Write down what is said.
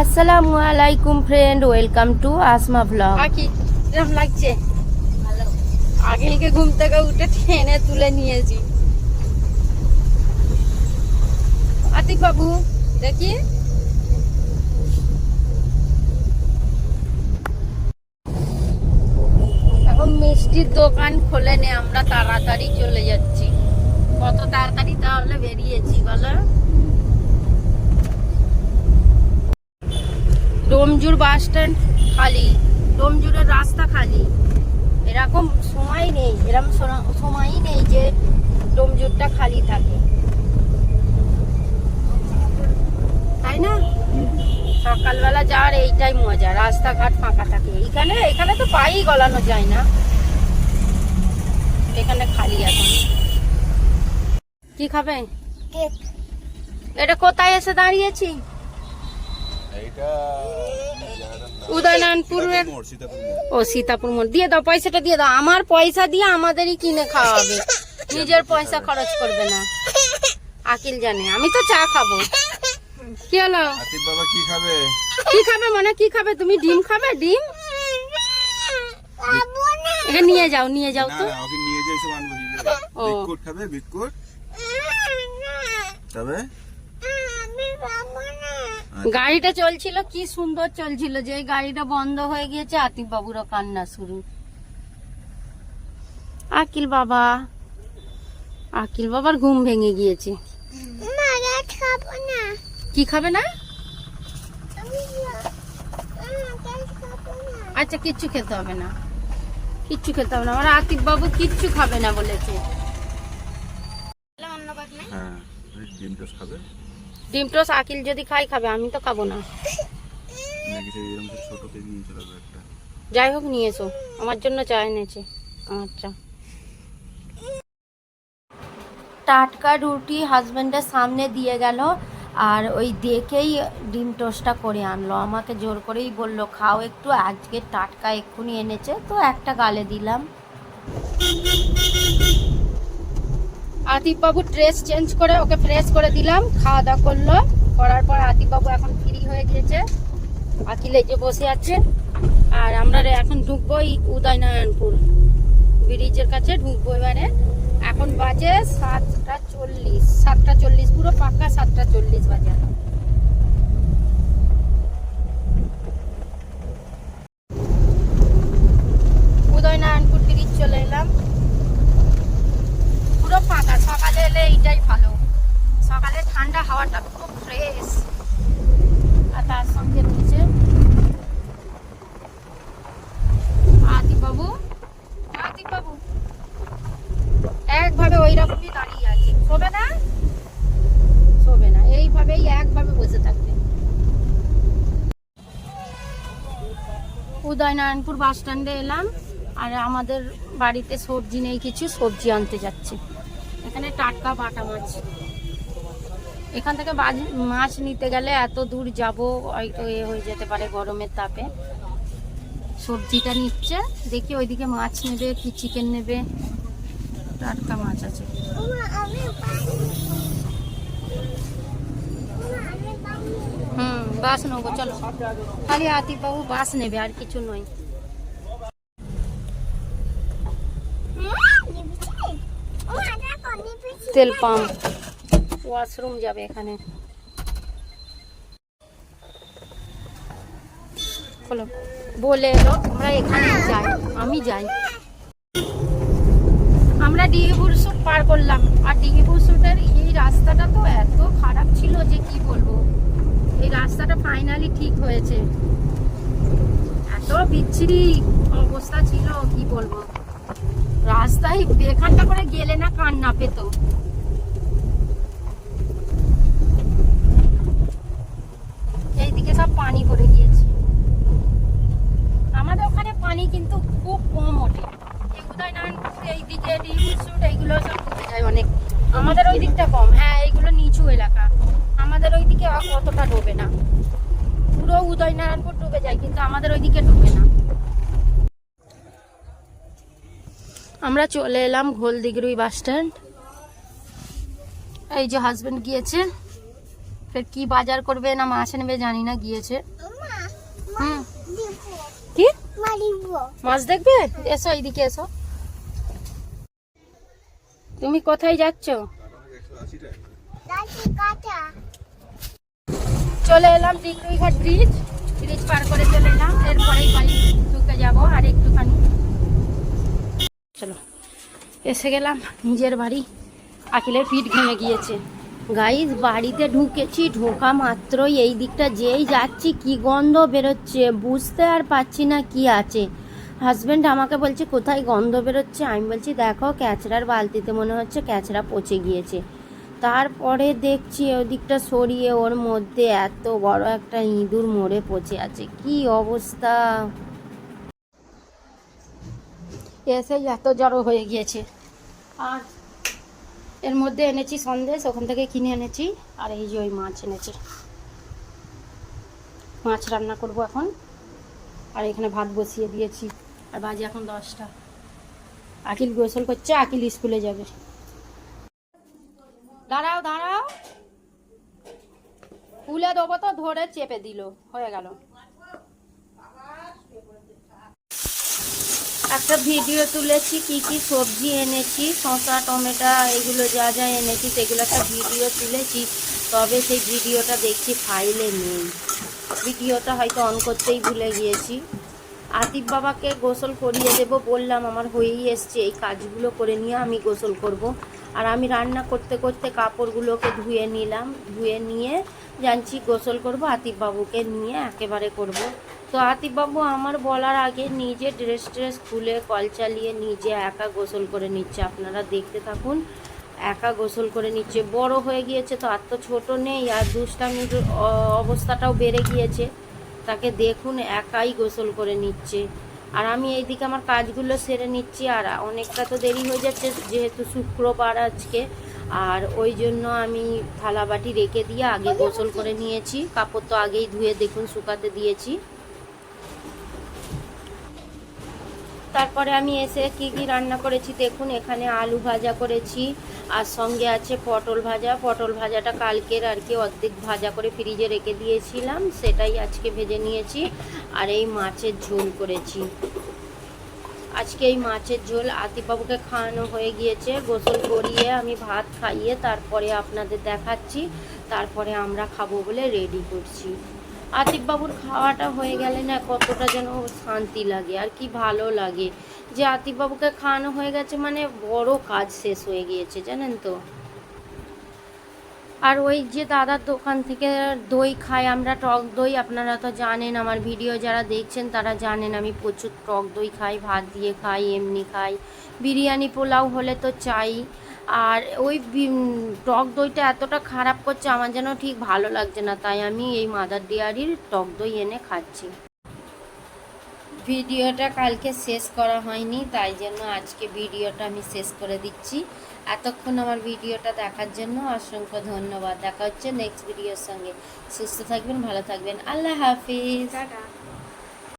আসসালামু আলাইকুম friend welcome to Asma blog কিরম লাগছে। আগে ঘুম থেকে উঠে টেনে তুলে নিয়েছি। আতিক বাবু দেখি। এখন মিষ্টির দোকান খোলেনি, আমরা তাড়াতাড়ি চলে যাচ্ছি। কত তাড়াতাড়ি তাহলে বেরিয়েছি, বলো। ডোমজুর বাস স্ট্যান্ড খালি ডোমজুরের রাস্তা খালি। এরকম সময় নেই এরকম সময়ই নেই যে ডোমজুরটা খালি থাকে। তাই না? সকালবেলা যাওয়ার এইটাই মজা রাস্তাঘাট ফাঁকা থাকে। এইখানে এখানে তো পাই গলানো যায় না। এখানে খালি এখন। কি খাবে? এটা কোথায় এসে দাঁড়িয়েছি? উদয়নারায়ণপুরের ও সীতাপুর মোড়। দিয়ে দাও পয়সাটা দিয়ে দাও। আমার পয়সা দিয়ে আমাদেরই কিনে খাওয়া হবে নিজের পয়সা খরচ করবে না। আকিল জানে। আমি তো চা খাব। কি হলো? বাবা কি খাবে? কি খাবে মানে কি খাবে? তুমি ডিম খাবে? ডিম? এটা নিয়ে যাও নিয়ে যাও তো। ওকে নিয়ে যাই সব আনব ও। বিস্কুট খাবে বিস্কুট। তবে গাড়িটা চলছিল কি সুন্দর চলছিল যে গাড়িটা বন্ধ হয়ে গিয়েছে আতিফ বাবুরও কান্না শুরু। আকিল বাবা আকিল বাবার ঘুম ভেঙে গিয়েছে। কি খাবে না? আচ্ছা কিচ্ছু খেতে হবে না। কিচ্ছু খেতে হবে না। আমার আতিফ বাবু কিচ্ছু খাবে না বলেছে। হ্যাঁ ডিম টোস্ট খাবে। ডিম টোস আকিল যদি খাই খাবে। আমি তো খাব না। যাই হোক নিয়ে এসো আমার জন্য চা এনেছে। আচ্ছা টাটকা রুটি হাজবেন্ডের সামনে দিয়ে গেল আর ওই দেখেই ডিম টোস্টটা করে আনলো। আমাকে জোর করেই বলল খাও একটু আজকে টাটকা এক্ষুনি এনেছে। তো একটা গালে দিলাম। আতিফ বাবু ড্রেস চেঞ্জ করে ওকে ফ্রেশ করে দিলাম খাওয়া দাওয়া করল। করার পর আদিপবাবু এখন ফ্রি হয়ে গিয়েছে। আকিলে যে বসে আছে। আর আমরা এখন ঢুকবো উদয়নারায়ণপুর। ব্রিজের কাছে ঢুকবো এবারে। এখন বাজে সাতটা চল্লিশ সাতটা চল্লিশ পুরো পাক্কা সাতটা চল্লিশ বাজে উদয়নারায়ণপুর ব্রিজ চলে এলাম পুরো ফাঁকা সকালে এলে এইটাই ভালো সকালে ঠান্ডা হাওয়াটা খুব ফ্রেশ আর তার সঙ্গে রয়েছে আতিক বাবু আতিক বাবু একভাবে ওই রকমই দাঁড়িয়ে আছে শোবে না শোবে না এইভাবেই একভাবে বসে থাকবে উদয়নারায়ণপুর বাস স্ট্যান্ডে এলাম, আর আমাদের বাড়িতে সবজি নেই, কিছু সবজি আনতে যাচ্ছি। এখানে টাটকা বাটা মাছ। এখান থেকে মাছ নিতে গেলে এত দূর যাব, হয়তো এ হয়ে যেতে পারে গরমের তাপে। সবজিটা নিচ্ছে, দেখি ওইদিকে মাছ নেবে, কি চিকেন নেবে। টাটকা মাছ আছে। বাস নেব চলো খালি আতিফ বাবু বাস নেবে আর কিছু নয় তেল পাম্প ওয়াশরুম যাবে এখানে খোলো বলে এলো আমরা এখানে যাই আমি যাই আমরা ডিহিপুর শুট পার করলাম আর ডিহিপুর শুটের এই রাস্তাটা তো এত খারাপ ছিল যে কি বলব? এই রাস্তাটা ফাইনালি ঠিক হয়েছে। এত বিচ্ছিরি অবস্থা ছিল, কি বলব? রাস্তায় এখানটা করে গেলে না কান্না পেত। এইদিকে সব পানি ভরে গিয়েছে। আমাদের ওখানে পানি কিন্তু খুব কম ওঠে। এই উদয়নারায়ণপুর, এইদিকে এইগুলো সব যায় অনেক। আমাদের ওই দিকটা কম। হ্যাঁ এইগুলো নিচু এলাকা। আমাদের ওই দিকে অতটা ডোবে না। পুরো উদয়নারায়ণপুর ডুবে যায় কিন্তু আমাদের ওইদিকে ডুবে না। আমরা চলে এলাম ঘোলদিগরুই বাস স্ট্যান্ড। এই যে হাজবেন্ড গিয়েছে। ফের কি বাজার করবে না মাছ নেবে জানি না গিয়েছে। কি? মাছ দেখবে? এসো এইদিকে এসো। তুমি কোথায় যাচ্ছ? চলে এলাম ডিগ্রিঘাট ব্রিজ ব্রিজ পার করে চলে এলাম, এরপরেই বাড়ি ঢুকে যাব আর একটুখানি। চলো, এসে গেলাম নিজের বাড়ি। আকিলের পিঠ ঘেমে গিয়েছে। গাইজ বাড়িতে ঢুকেছি, ঢোকা মাত্রই এই দিকটা যেই যাচ্ছি, কি গন্ধ বেরোচ্ছে, বুঝতে আর পাচ্ছি না কি আছে। হাজব্যান্ড আমাকে বলছে, কোথায় গন্ধ বেরোচ্ছে? আমি বলছি, দেখো, ক্যাচড়ার বালতিতে মনে হচ্ছে ক্যাচড়া পচে গিয়েছে। তারপরে দেখছি ওদিকটা সরিয়ে ওর মধ্যে এত বড় একটা ইঁদুর মরে পচে আছে। কি অবস্থা? এসেই এত জড়ো হয়ে গিয়েছে। আর এর মধ্যে এনেছি সন্দেশ, ওখান থেকে কিনে এনেছি, আর এই যে ওই মাছ এনেছে। মাছ রান্না করব এখন। আর এখানে ভাত বসিয়ে দিয়েছি। আর বাজে এখন দশটা। আকিল গোসল করছে, আকিল স্কুলে যাবে। দাঁড়াও দাঁড়াও। তুলে দেবো তো, ধরে চেপে দিল, হয়ে গেল। একটা ভিডিও তুলেছি, কি কি সবজি এনেছি, শসা, টমেটো, এগুলো যা যা এনেছি, সেগুলো একটা ভিডিও তুলেছি। তবে সেই ভিডিওটা দেখছি ফাইলে নেই। ভিডিওটা হয়তো অন করতেই ভুলে গিয়েছি। আতিফ বাবাকে গোসল করিয়ে দেব বললাম, আমার হয়েই এসছে, এই কাজগুলো করে নিয়ে আমি গোসল করব। আর আমি রান্না করতে করতে কাপড়গুলোকে ধুয়ে নিলাম, ধুয়ে নিয়ে জানছি গোসল করব, আতিফ বাবুকে নিয়ে একেবারে করব। তো আতিফ বাবু, আমার বলার আগে নিজে ড্রেস ট্রেস খুলে কল চালিয়ে নিজে একা গোসল করে নিচ্ছে। আপনারা দেখতে থাকুন, একা গোসল করে নিচ্ছে। বড় হয়ে গিয়েছে তো আর তো ছোটো নেই, আর দুষ্টামির অবস্থাটাও বেড়ে গিয়েছে। তাকে দেখুন একাই গোসল করে নিচ্ছে। আর আমি এইদিকে আমার কাজগুলো সেরে নিচ্ছি আর অনেকটা তো দেরি হয়ে যাচ্ছে যেহেতু শুক্রবার আজকে। আর ওই জন্য আমি থালা বাটি রেখে দিয়ে আগে গোসল করে নিয়েছি কাপড় তো আগেই ধুয়ে দেখুন শুকাতে দিয়েছি। তারপরে আমি এসে কি কি রান্না করেছি দেখুন, এখানে আলু ভাজা করেছি, আর সঙ্গে আছে পটল ভাজা। পটল ভাজাটা কালকের আর কি অর্ধেক ভাজা করে ফ্রিজে রেখে দিয়েছিলাম, সেটাই আজকে ভেজে নিয়েছি। আর এই মাছের ঝোল করেছি। আজকে এই মাছের ঝোল আতিবাবুকে খাওয়ানো হয়ে গিয়েছে, গোসল করিয়ে আমি ভাত খাইয়ে তারপরে আপনাদের দেখাচ্ছি, তারপরে আমরা খাব বলে রেডি করছি। আতিফ বাবুর খাওয়াটা হয়ে গেলে না কতটা যেন শান্তি লাগে, আর কি ভালো লাগে। যে আতিফ বাবুকে খাওয়ানো হয়ে গেছে মানে বড় কাজ শেষ হয়ে গিয়েছে, জানেন তো? আর ওই যে দাদার দোকান থেকে দই খাই আমরা টক দই, আপনারা তো জানেন আমার ভিডিও যারা দেখছেন তারা জানেন আমি প্রচুর টক দই খাই, ভাত দিয়ে খাই, এমনি খাই। বিরিয়ানি পোলাও হলে তো চাই। আর ওই টক দইটা এতটা খারাপ করছে, আমার যেন ঠিক ভালো লাগছে না। তাই আমি এই মাদার ডেয়ারির টক দই এনে খাচ্ছি। ভিডিওটা কালকে শেষ করা হয়নি, তাই জন্য আজকে ভিডিওটা আমি শেষ করে দিচ্ছি। এতক্ষণ আমার ভিডিওটা দেখার জন্য অসংখ্য ধন্যবাদ। দেখা হচ্ছে নেক্সট ভিডিওর সঙ্গে। সুস্থ থাকবেন, ভালো থাকবেন। আল্লাহ হাফিজ।